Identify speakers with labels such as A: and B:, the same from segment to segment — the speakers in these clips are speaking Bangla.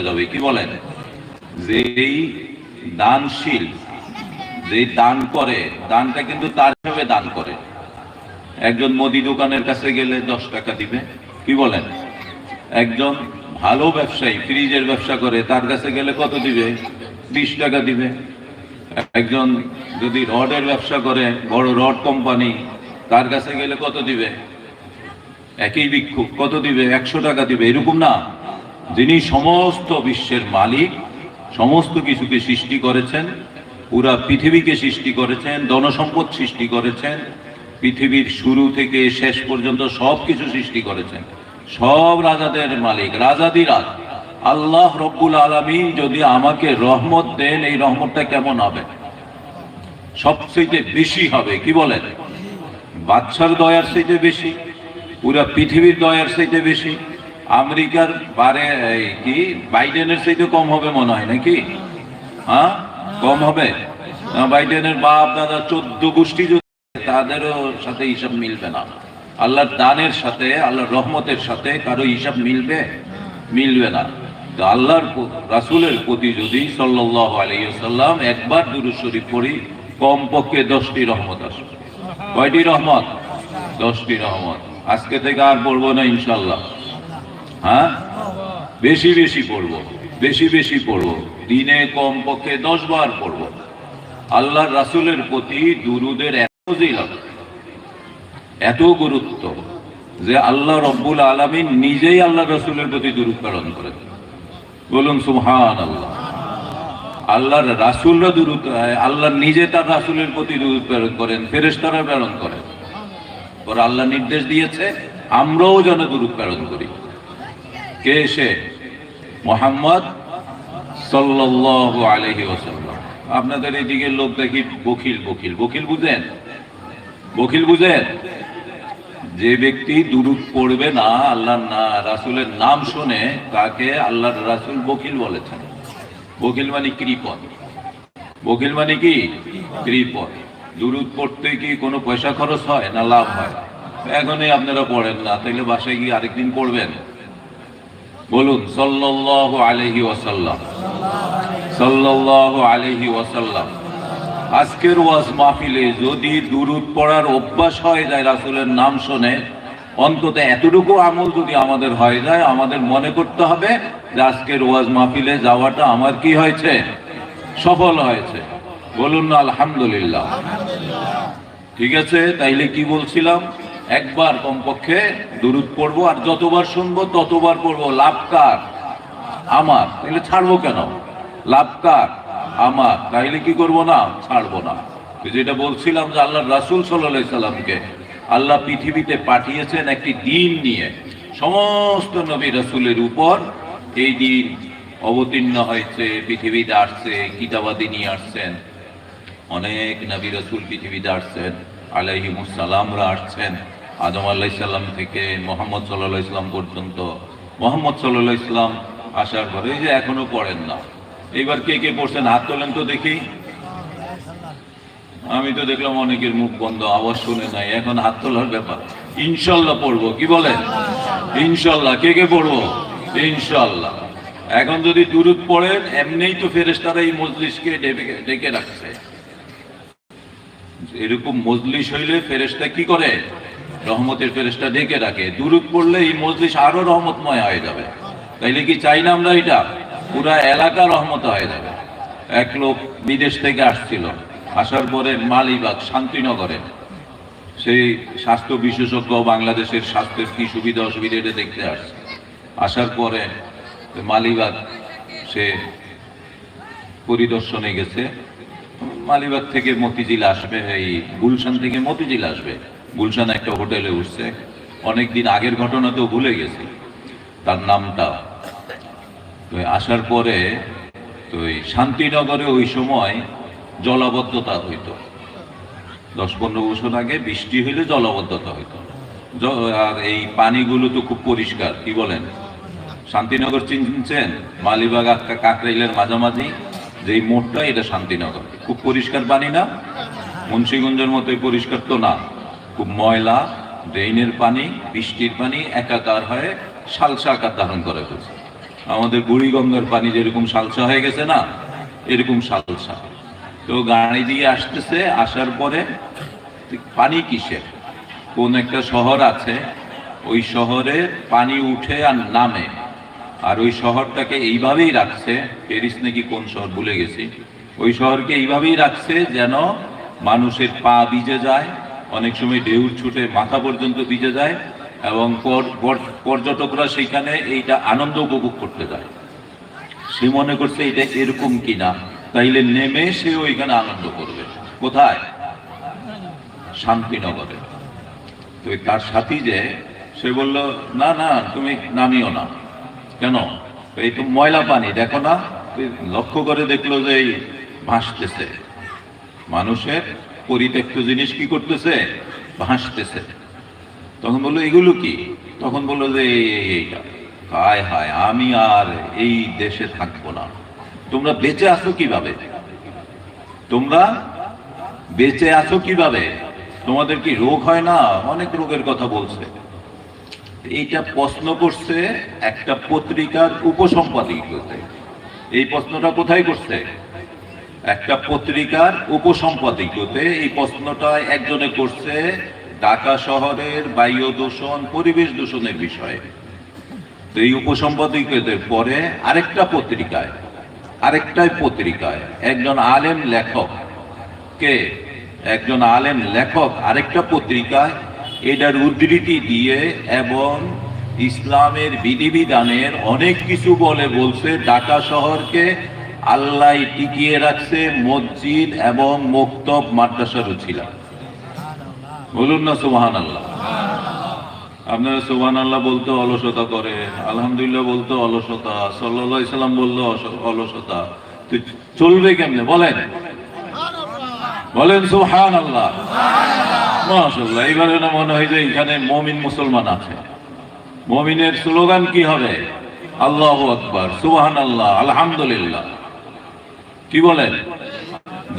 A: যাবে, কি বলেন? যেই দানশীল, যেই দান করে, দানটা কিন্তু তার হিসাবে দান করে। একজন মুদি দোকানের কাছে গেলে দশ টাকা দিবে, কি বলেন? একজন ভালো ব্যবসায়ী, ফ্রিজের ব্যবসা করে, তার কাছে গেলে কত দিবে? বিশ টাকা দিবে। একজন যদি রডের ব্যবসা করে, বড় রড কোম্পানি, তার কাছে গেলে কত দিবে? একই ভিক্ষুক কত দিবে? একশো টাকা দিবে, এরকম না। যিনি সমস্ত বিশ্বের মালিক, সমস্ত কিছুকে সৃষ্টি করেছেন, পুরা পৃথিবীকে সৃষ্টি করেছেন, ধনসম্পদ সৃষ্টি করেছেন, পৃথিবীর শুরু থেকে শেষ পর্যন্ত সব কিছু সৃষ্টি করেছেন। সব রাজাদের মালিক রাজাদিরাজ আল্লাহ রব্বুল আলমী যদি আমাকে রহমত দেন, এই রহমতটা কেমন হবে? সবচেয়ে বেশি হবে, কি বলেন? বাচ্চার দয়ার চাইতে বেশি, পুরা পৃথিবীর দয়ার চাইতে বেশি। আমেরিকার বারে কি, বাইডেনের চাইতে কম হবে মনে হয় নাকি? হ্যাঁ? কম হবে? বাইডেনের বাপ, দাদা চোদ্দ গোষ্ঠী যদি তাদেরও সাথে হিসাব মিলবে না। আল্লাহর দানের সাথে, আল্লাহর রহমতের সাথে কারও হিসাব মিলবে? মিলবে না। তো আল্লাহর রাসূলের প্রতি যদি সাল্লাহ আলাইসাল্লাম একবার দুরু শরীফ পড়ি, কমপক্ষে দশটি রহমত আসবে। কয়টি রহমত? দশটি রহমত। আজকে থেকে আর পড়ব না ইনশাল্লাহ হ্যাঁ? বেশি বেশি পড়ব, বেশি বেশি পড়ব, দিনে কম পক্ষে দশ বার পড়ব। আল্লাহর রাসূলের প্রতি দুরুদের এত এত গুরুত্ব যে আল্লাহ রব্বুল আলমিন নিজেই আল্লাহ রসুলের প্রতি দুরুদ প্রেরণ করেন। বলুন সুহান আল্লাহ আল্লাহর রাসুলরা দুরুদ, আল্লাহ নিজে তার রাসুলের প্রতি দুরুদ প্রেরণ করেন ফেরেশতারা প্রেরণ করেন। ওর আল্লাহ নির্দেশ দিয়েছে, আমরাও যেন দুরুদ প্রেরণ করি। কে সে? মোহাম্মদ সাল্লাল্লাহু আলাইহি ওয়াসাল্লাম। আপনাদের এদিকে লোক দেখি বকিল বকিল বকিল বুঝেন? বকিল বুঝেন? যে ব্যক্তি দুরুদ পড়বে না আল্লাহর না, রাসূলের নাম শুনে তাকে আল্লাহর রাসূল বকিল বলেছেন। বকিল মানে কৃপণ। বকিল মানে কি? কৃপণ। দুরুদ পড়তে কি কোনো পয়সা খরচ হয় না লাভ হয়? এখনই আপনারা পড়েন না, তাইলে বাসায় গিয়ে আরেকদিন পড়বেন। বলুন, সাল্লাল্লাহু আলাইহি ওয়াসাল্লাম। সাল্লাল্লাহু আলাইহি ওয়াসাল্লাম। আজকের ওয়াজ মাহফিলে যদি দুরুদ পড়ার অভ্যাস হয় যায় রাসূলের নাম শুনে অন্তত এতটুকু আমল যদি আমাদের হয়ে যায়, আমাদের মনে করতে হবে যে আজকের ওয়াজ মাহফিলে যাওয়াটা আমার কি হয়েছে? সফল হয়েছে। বলুন না, আলহামদুলিল্লাহ। ঠিক আছে, তাইলে কি বলছিলাম? একবার কমপক্ষে দুরুদ পড়ব আর যতবার শুনব ততবার পড়ব, লাভ কার? আমার। তাইলে ছাড়বো কেন? লাভ কার? আমার। তাইলে কি করব না? ছাড়বো না। যেটা বলছিলাম যে আল্লাহ রাসূল সাল্লাল্লাহু সাল্লামকে, আল্লাহ পৃথিবীতে পাঠিয়েছেন একটি দিন নিয়ে। সমস্ত নবী রাসূলের উপর এই দিন অবতীর্ণ হয়েছে, পৃথিবীতে আসছে, কিতাবাদি নিয়ে আসছেন। অনেক নবী রসুল পৃথিবীতে আসছেন আলাইহিমুসালামরা আসছেন। আদম আলাইসাল্লাম থেকে মোহাম্মদ সাল্লাহ ইসলাম পর্যন্ত। মোহাম্মদ সাল্লাহ ইসলাম আসার পরে এই যে এখনও পড়েন না। এইবার কে কে পড়ছেন? হাত তোলেন তো দেখি। আমি তো দেখলাম অনেকের মুখ বন্ধ, আওয়াজ শুনে নাই। এখন হাত তোলার ব্যাপার। ইনশাল্লাহ পড়ব, কি বলেন? ইনশাল্লাহ। কে কে পড়ব? ইনশাল্লাহ। এখন যদি দুরুদ পড়েন, এমনিই তো ফেরেশতারা এই মজলিসকে ডেকে রাখছে। এরকম মজলিস হইলে ফেরেশতা কি করে? রহমতের ফেরেশতা ডেকে রাখে। দুরুদ পড়লে এই মজলিস আরও রহমতময় হয়ে যাবে। তাইলে কি চাই না আমরা এটা? পুরা এলাকা রহমত হয়ে যাবে। এক লোক বিদেশ থেকে আসছিল। আসার পরে মালিবাগ, শান্তিনগরে। সেই স্বাস্থ্য বিশেষজ্ঞ বাংলাদেশের স্বাস্থ্যের কি সুবিধা, অসুবিধা এটা দেখতে আসছে। আসার পরে মালিবাগ, সে পরিদর্শনে গেছে। মালিবাগ থেকে মতিঝিল আসবে, এই গুলশান থেকে মতিঝিল আসবে। গুলশান একটা হোটেলে উঠছে। অনেকদিন আগের ঘটনা তো ভুলে গেছি। তার নামটা। তো আসার পরে তো এই শান্তিনগরে ওই সময় জলাবদ্ধতা হইতো। দশ পনেরো বছর আগে বৃষ্টি হইলে জলাবদ্ধতা হইতো। আর এই পানিগুলো তো খুব পরিষ্কার, কি বলেন? শান্তিনগর চিনছেন? মালিবাগ কাকরাইলের মাঝামাঝি যে মোড়টা এটা শান্তিনগর। খুব পরিষ্কার পানি না? মুন্সীগঞ্জের মতোই পরিষ্কার তো না। ময়লা, ড্রেনের পানি, বৃষ্টির পানি একাকার হয়ে সালসা আকার ধারণ করে ফেলছে আমাদের বুড়িগঙ্গার পানি যেরকম সালসা হয়ে গেছে না, এরকম সালসা তো গাড়ি দিয়ে আসতেছে, আসার পরে পানি কিসের কোন একটা শহর আছে, ওই শহরে পানি উঠে আর নামে। আর ওই শহরটাকে এইভাবেই রাখছে প্যারিস নাকি কোন শহর ভুলে গেছি। ওই শহরকে এইভাবেই রাখছে যেন মানুষের পা ভিজে যায় অনেক সময় ঢেউ ছুটে মাথা পর্যন্ত ভিজে যায় এবং পর- পর- পর্যটকরা সেখানে এইটা আনন্দ উপভোগ করতে যায়। সে মনে করছে এটা এরকম কিনা, তাইলে নেমে সে ওইখানে আনন্দ করবে। কোথায়? শান্তিনগরে। তো তার সাথী যে, সে বলল, না না, তুমি নামিও না। কেন? এই তো ময়লা পানি, দেখো না। লক্ষ্য করে দেখল যে এই ভাসতেছে। মানুষের পরিত্যক্ত জিনিস কি করতেছে? ভাসতেছে। তখন বলল, এগুলো কি? তখন বলল যে, এই এই এইটা। হায় হায়, আমি আর এই দেশে থাকব না। তোমরা বেঁচে আছো কীভাবে? তোমরা বেঁচে আছো কীভাবে? তোমাদের কি রোগ হয় না? অনেক রোগের কথা বলছে। এইটা প্রশ্ন করছে একটা পত্রিকার উপসম্পাদিকতে এই প্রশ্নটা কোথায় করছে? একটা পত্রিকার উপসম্পাদিকতে এই প্রশ্নটা একজনে করছে ঢাকা শহরের বায়ু দূষণ, পরিবেশ দূষণের বিষয়ে। তো এই উপসম্পাদিকদের পরে আরেকটা পত্রিকায়, আরেকটাই পত্রিকায় একজন আলেম লেখক কে, একজন আলেম লেখক আরেকটা পত্রিকায় এটার উদ্ধৃতি দিয়ে এবং ইসলামের বিধিবিধানের অনেক কিছু বলে বলছে ঢাকা শহরকে আল্লাহ টিকিয়ে রাখছে মসজিদ এবং মুক্তব মাদ্রাসার উছিলা বলুন না সুবহান আল্লাহ আপনারা সুবহান আল্লাহ বলতে অলসতা করে, আলহামদুলিল্লাহ বলতে অলসতা সাল্লাহ ইসলাম অস- অলসতা। চলবে কেমনে? বলেন। বলেন সুবহান আল্লাহ মাশাল্লাহ এইবারে না মনে হয় যে এখানে মমিন মুসলমান আছে। মমিনের স্লোগান কি হবে? আল্লাহ আকবার সুবহান আল্লাহ আলহামদুলিল্লাহ। কি বলেন?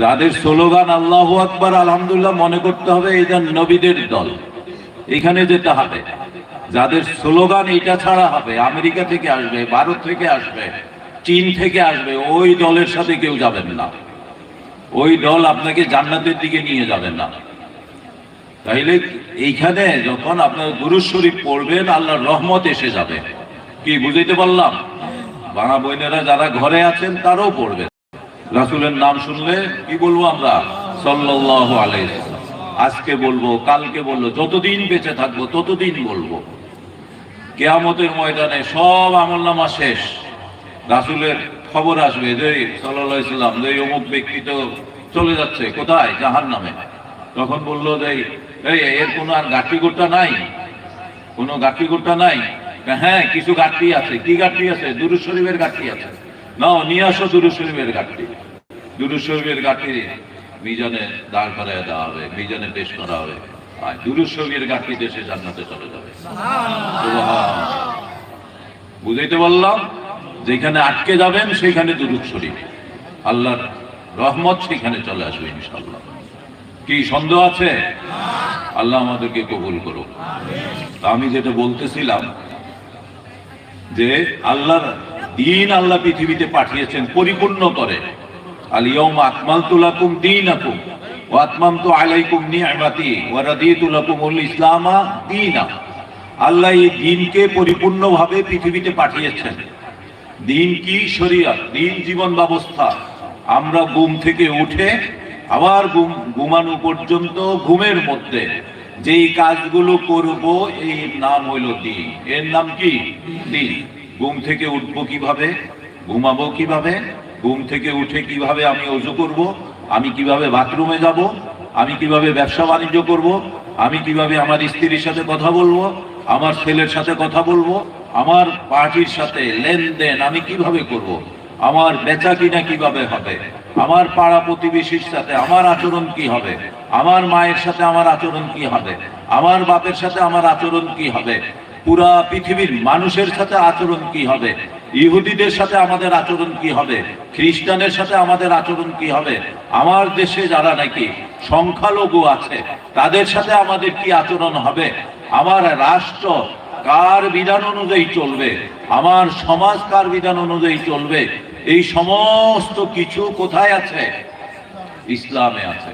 A: যাদের স্লোগান আল্লাহ আকবার, আলহামদুলিল্লাহ মনে করতে হবে এটা নবীদের দল, এখানে যেতে হবে। যাদের স্লোগান এটা ছাড়া হবে, আমেরিকা থেকে আসবে, ভারত থেকে আসবে, চীন থেকে আসবে, ওই দলের সাথে কেউ যাবেন না। ওই দল আপনাকে জান্নাতের দিকে নিয়ে যাবেন না। তাইলে এইখানে যখন আপনার গুরু শরীফ পড়বেন, আল্লাহর রহমত এসে যাবে। কি, বুঝাইতে পারলাম? বাঙা বোনেরা যারা ঘরে আছেন, তারাও পড়বেন। রাসুলের নাম শুনলে কি বলব আমরা? আলাইহি ওয়াসাল্লাম। আজকে বলব, কালকে বলব, যতদিন বেঁচে থাকব, ততদিন বলব। কেয়ামতের ময়দানে সব আমলনামা শেষ। রাসুলের খবর আসবে যে সাল্লাহ ইসলাম যে অমুক ব্যক্তি তো চলে যাচ্ছে, কোথায়? জাহান নামে তখন বলল যে, এই, এর কোনো আর গাঠি গোটা নাই? কোনো গাঠি গোটা নাই? হ্যাঁ কিছু গাঠি আছে। কি গাঠি আছে? দুরু শরীফের গাঠি আছে। নাও নিয়ে আসো দুরু শরীফের গাঠি দুরু শরীফের গাঠি মিজানে দাঁড় করায় দেওয়া হবে, মিজানে পেশ করা হবে। আর দুরু শরীফের গাঠি দেশে জান্নাতে চলে যাবে। বুঝাইতে বললাম, যেখানে আটকে যাবেন, সেখানে দুরুদ শরীফ। আল্লাহর রহমত সেখানে চলে আসবে ইনশাল্লাহ কি সন্দেহ আছে? আল্লাহ আমাদেরকে কবুল করুক। আমি যেটা বলতেছিলাম, যে আল্লাহর দিন আল্লাহ পৃথিবীতে পাঠিয়েছেন পরিপূর্ণ করে। আল ইয়ৌম আকমালতু লাকুম দীনাকুম ওয়া আতমামতু আলাইকুম ইসলামা দীনা। আল্লাহ এই দিনকে পরিপূর্ণভাবে পৃথিবীতে পাঠিয়েছেন। দিন কি দিন জীবন ব্যবস্থা। আমরা ঘুম থেকে উঠে আবার ঘুম, ঘুমানো পর্যন্ত ঘুমের মধ্যে যেই কাজগুলো করব, এর নাম হইল দিন। এর নাম কি? দিন। ঘুম থেকে উঠবো কীভাবে? ঘুমাবো কীভাবে? ঘুম থেকে উঠে কীভাবে আমি অজু করব? আমি কীভাবে বাথরুমে যাব? আমি কীভাবে ব্যবসা বাণিজ্য করব? আমি কীভাবে আমার স্ত্রীর সাথে কথা বলব? আমার ছেলের সাথে কথা বলব? আমার পার্টির সাথে লেনদেন আমি কীভাবে করব। আমার বেচা কিনা কীভাবে হবে? আমার পাড়া প্রতিবেশীর সাথে আমার আচরণ কি হবে? আমার মায়ের সাথে আমার আচরণ কি হবে? আমার বাপের সাথে আমার আচরণ কি হবে? পুরা পৃথিবীর মানুষের সাথে আচরণ কি হবে? ইহুদিদের সাথে আমাদের আচরণ কি হবে? খ্রিস্টানের সাথে আমাদের আচরণ কি হবে? আমার দেশে যারা নাকি সংখ্যালঘু আছে, তাদের সাথে আমাদের কি আচরণ হবে? আমার রাষ্ট্র কার বিধান অনুযায়ী চলবে? আমার সমাজ কার বিধান অনুযায়ী চলবে? এই সমস্ত কিছু কোথায় আছে? ইসলামে আছে।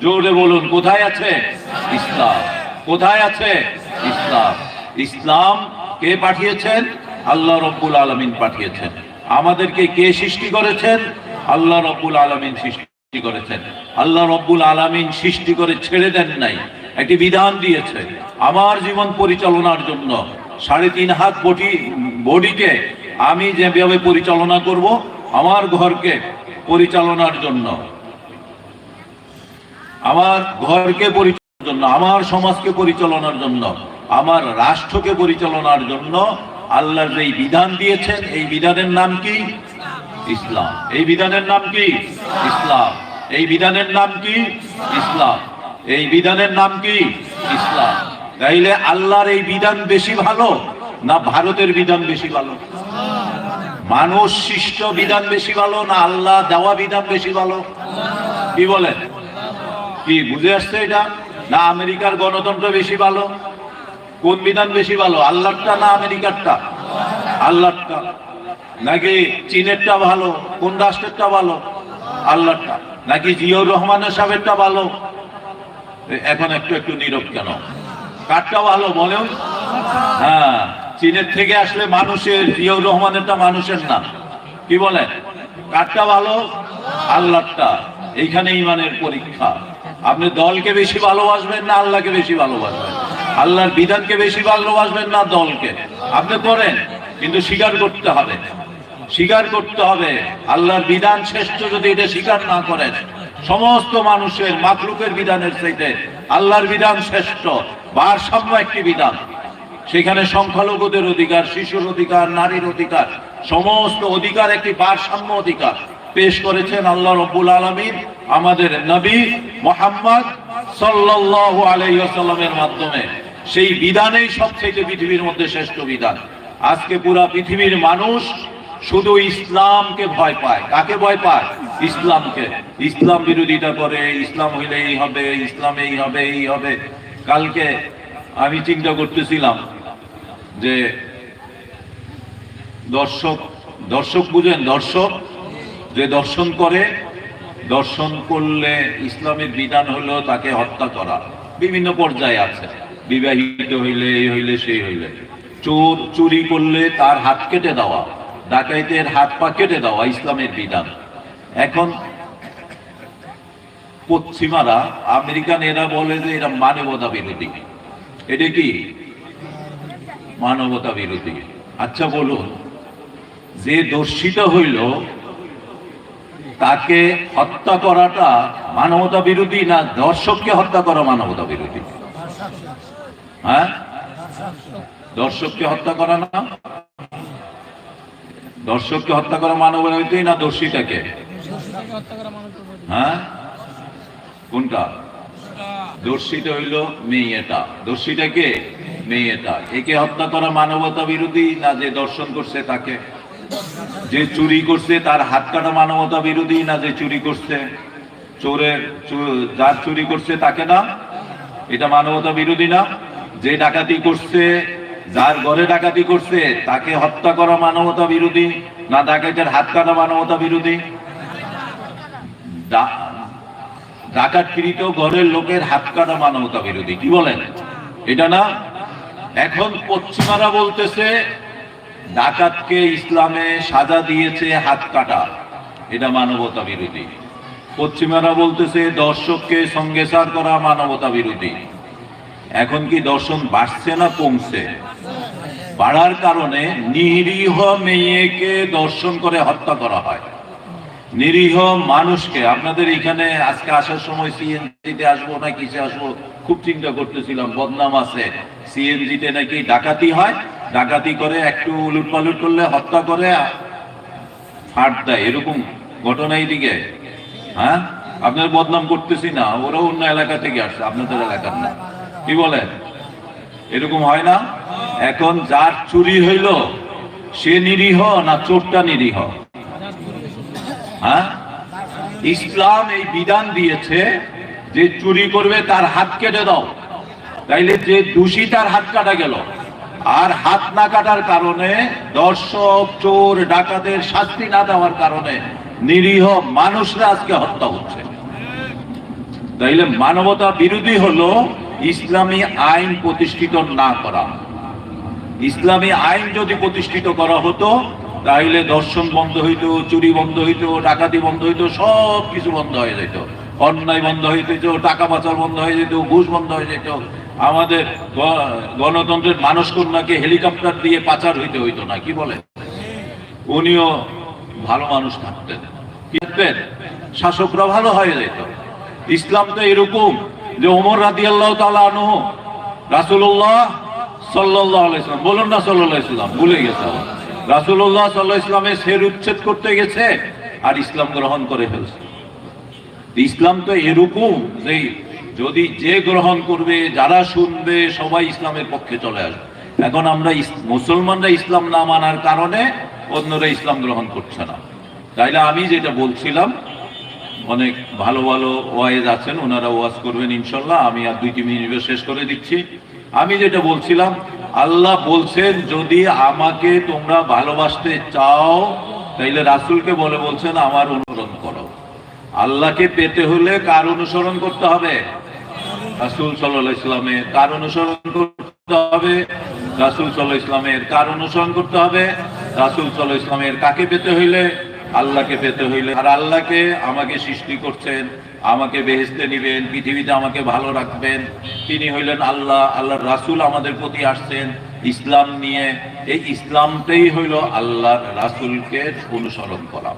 A: জোরে বলুন, কোথায় আছে? ইসলাম। কোথায় আছে? ইসলাম। ইসলাম কে পাঠিয়েছেন? আল্লাহ রব্বুল আলমিন পাঠিয়েছেন। আমাদেরকে কে সৃষ্টি করেছেন? আল্লাহ রব্বুল আলমিন সৃষ্টি করেছেন। আল্লাহ রব্বুল আলমিন সৃষ্টি করে ছেড়ে দেন নাই, একটি বিধান দিয়েছে। আমার জীবন পরিচালনার জন্য সাড়ে তিন হাত বটি, বডিকে আমি যেভাবে পরিচালনা করব, আমার ঘরকে পরিচালনার জন্য। আমার ঘরকে পরিচালনার জন্য, আমার সমাজকে পরিচালনার জন্য। আমার রাষ্ট্রকে পরিচালনার জন্য আল্লাহ যে বিধান দিয়েছেন, এই বিধানের নাম কি? ইসলাম। এই বিধানের নাম কি? ইসলাম। এই বিধানের নাম কি? ইসলাম। এই বিধানের নাম কি? ইসলাম। তাইলে আল্লাহর এই বিধান বেশি ভালো না ভারতের বিধান বেশি ভালো? মানুষ সৃষ্ট বিধান বেশি ভালো না আল্লাহ দেওয়া বিধান বেশি ভালো? কি বলেন? কি বুঝে আসছে এটা? না আমেরিকার গণতন্ত্র বেশি ভালো? কোন বিধান বেশি ভালো আল্লাহটা না আমেরিকারটা? আল্লাহটা নাকি চীনেরটা ভালো, কোন রাষ্ট্রেরটা ভালো? আল্লাহটা নাকি জিয়র রহমানের সাহেবটা ভালো? এখন একটু একটু নীরব কেন? কারটা ভালো বলেন হ্যাঁ চীনের থেকে আসলে মানুষের জিয়র রহমানেরটা মানুষের না। কি বলেন কারটা ভালো? আল্লাহটা এইখানে ইমানের পরীক্ষা। আপনি দলকে বেশি ভালোবাসবেন না আল্লাহকে বেশি ভালোবাসবেন? আল্লাহর বিধানকে বেশি ভালোবাসবেন না দলকে। আপনি করেন, কিন্তু স্বীকার করতে হবে। স্বীকার করতে হবে, আল্লাহর বিধান শ্রেষ্ঠ যদি এটা স্বীকার না করেন। সমস্ত মানুষের মাকলুকের বিধানের চাইতে আল্লাহর বিধান শ্রেষ্ঠ, ভারসাম্য একটি বিধান। সেখানে সংখ্যালঘুদের অধিকার, শিশুর অধিকার, নারীর অধিকার, সমস্ত অধিকার একটি ভারসাম্য অধিকার। পেশ করেছেন আল্লাহ রব্বুল আলমিন আমাদের নবী মোহাম্মদ সাল্লাল্লাহু আলাইহি ওয়াসাল্লামের মাধ্যমে। সেই বিধানেই সবচেয়ে পৃথিবীর মধ্যে শ্রেষ্ঠ বিধান। আজকে পুরা পৃথিবীর মানুষ শুধু ইসলামকে ভয় পায়। কাকে ভয় পায়? ইসলামকে। ইসলাম বিরোধিতা করে, ইসলাম হইলে এই হবে, ইসলাম এই হবে এই হবে। কালকে আমি চিন্তা করতেছিলাম যে দর্শক দর্শক বুঝেন, দর্শক যে দর্শন করে, দর্শন করলে ইসলামের বিধান হলো তাকে হত্যা করা। বিভিন্ন পর্যায়ে আছে। বিবাহিত হইলে এই হইলে সেই হইলে। চোর চুরি করলে তার হাত কেটে দেওয়া, ডাকাইতের হাত পা কেটে দেওয়া ইসলামের বিধান। এখন পশ্চিমারা, আমেরিকান এরা বলে যে এরা মানবতা বিরোধী। এটা কি? মানবতা বিরোধী। আচ্ছা বলুন, যে দর্শিত হইল, তাকে হত্যা করাটা মানবতা বিরোধী না দর্শককে হত্যা করা মানবতা বিরোধী? হ্যাঁ? দর্শককে হত্যা করা না? দর্শককে হত্যা করা মানবতা বিরোধী না দর্শিতাকে হ্যাঁ? কোনটা? দর্শিত হইল মেয়েটা। দর্শিটা কে? মেয়েটা। একে হত্যা করা মানবতা বিরোধী না যে দর্শন করছে তাকে? যে চুরি করছে তার হাত কাটা মানবতা বিরোধী না যে চুরি করছে? চোরের যার চুরি করছে তাকে না? এটা মানবতা বিরোধী না? যে ডাকাতি করছে, যার ঘরে ডাকাতি করছে, তাকে হত্যা করা মানবতা বিরোধী, না ডাকাতের হাত কাটা মানবতা বিরোধী? ডাকাতকৃত ঘরের লোকের হাত কাটা মানবতা বিরোধী, কি বলেন? এটা না? এখন পশ্চিমারা বলতেছে, ডাকাতকে ইসলামে সাজা দিয়েছে হাত কাটা, এটা মানবতা বিরোধী। পশ্চিমারা বলতেছে, দর্শককে সঙ্গে সার করা মানবতা বিরোধী। এখন কি দর্শন বাড়ছে না কমছে? বাড়ার কারণে নিরীহ মেয়েকে দর্শন করে হত্যা করা হয়। নিরীহ মানুষকে, আপনাদের এখানে আজকে আসার সময় সিএনজিতে আসব না কিসে আসব? খুব চিন্তা করতেছিলাম, বদনাম আছে। সিএনজিতে নাকি ডাকাতি হয়? ডাকাতি করে একটু উলুট পালুট করলে হত্যা করে ফাট দেয়। এরকম ঘটনা এইদিকে। হ্যাঁ? আপনার বদনাম করতেছি না ওরা অন্য এলাকা থেকে আসছে, আপনাদের এলাকার না। কি বলেন এরকম হয় না? এখন যার চুরি হইল, সে নিরীহ না চোরটা নিরীহ? হ্যাঁ? ইসলাম এই বিধান দিয়েছে যে চুরি করবে, তার হাত কেটে দাও। তাইলে যে দোষী তার হাত কাটা গেল। আর হাত না কাটার কারণে দর্শক, চোর, ডাকাতের শাস্তি না দেওয়ার কারণে নিরীহ মানুষরা আজকে হত্যা হচ্ছে। তাইলে মানবতা বিরোধী হলো ইসলামী আইন প্রতিষ্ঠিত না করা। ইসলামী আইন যদি প্রতিষ্ঠিত করা হতো, তাহলে দর্শন বন্ধ হইতো, চুরি বন্ধ হইতো, ডাকাতি বন্ধ হইতো, সব কিছু বন্ধ হয়ে যেত। অন্যায় বন্ধ হয়ে যেত, টাকা পাচার বন্ধ হয়ে যেত, ঘুষ বন্ধ হয়ে যেত। আমাদের গণতন্ত্রের মানুষ কন্যাকে হেলিকপ্টার দিয়ে পাচার হইতে হইতো না, কি বলে? উনিও ভালো মানুষ থাকতেন? শাসকরা ভালো হয়ে যেত। ইসলাম তো এরকম। যে ওমর রাদি আল্লাহ তালা রাসুল্লাহ সাল্লাহ ইসলাম বলুন না সাল্লাহ ভুলে গেছে আবার। রাসূলুল্লাহ সাল্লাহ ইসলামের সের উচ্ছেদ করতে গেছে আর ইসলাম গ্রহণ করে ফেলছে। ইসলাম তো এরকম যে যদি যে গ্রহণ করবে, যারা শুনবে, সবাই ইসলামের পক্ষে চলে আসবে। এখন আমরা মুসলমানরা ইসলাম না মানার কারণে অন্যরা ইসলাম গ্রহণ করছে না। তাইলে আমি যেটা বলছিলাম অনেক ভালো ভালো ওয়াইজ আছেন, ওনারা ওয়াজ করবেন ইনশাল্লাহ। আমি আর দুই তিন মিনিট শেষ করে দিচ্ছি। আমি যেটা বলছিলাম, আল্লাহ বলছেন, যদি আমাকে তোমরা ভালোবাসতে চাও, তাইলে রাসূলকে বলে বলছেন, আমার অনুসরণ করো। আল্লাহকে পেতে হলে কার অনুসরণ করতে হবে? রাসূল সাল্লাল্লাহু ইসলামের কার অনুসরণ করতে হবে? রাসূল সাল্লাল্লাহু ইসলামের কার অনুসরণ করতে হবে? রাসূল সাল্লাল্লাহু ইসলামের কাকে পেতে হইলে? আল্লাহকে পেতে হইলে আর আল্লাহকে আমাকে সৃষ্টি করছেন, আমাকে বেহেস্তে নিবেন, পৃথিবীতে আমাকে ভালো রাখবেন। তিনি হইলেন আল্লাহ আল্লাহর রাসূল আমাদের প্রতি আসছেন ইসলাম নিয়ে। এই ইসলামটাই হইল আল্লাহ রাসূলকে অনুসরণ করা।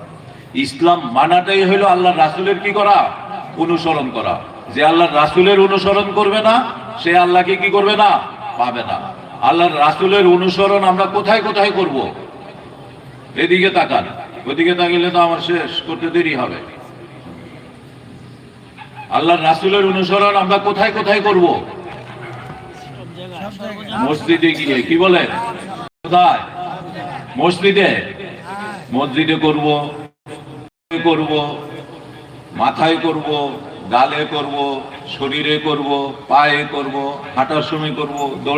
A: ইসলাম মানাটাই হইল আল্লাহ রাসুলের কি করা? অনুসরণ করা। যে আল্লাহ রাসূলের অনুসরণ করবে না, সে আল্লাহকে কি করবে না? পাবে না। আল্লাহর রাসূলের অনুসরণ আমরা কোথায় কোথায় করব? এদিকে তাকান। ওদিকে তাকালে তো আমার শেষ, করতে দেরি হবে। আল্লাহর রাসূলের অনুসরণ আমরা কোথায় কোথায় করব? মসজিদে গিয়ে, কি বলেন? কোথায়? মসজিদে? মসজিদে করব করব, মাথায় করব, গালে করব, শরীরে করব, পায়ে করব, হাঁটার সময় করব, দৌড়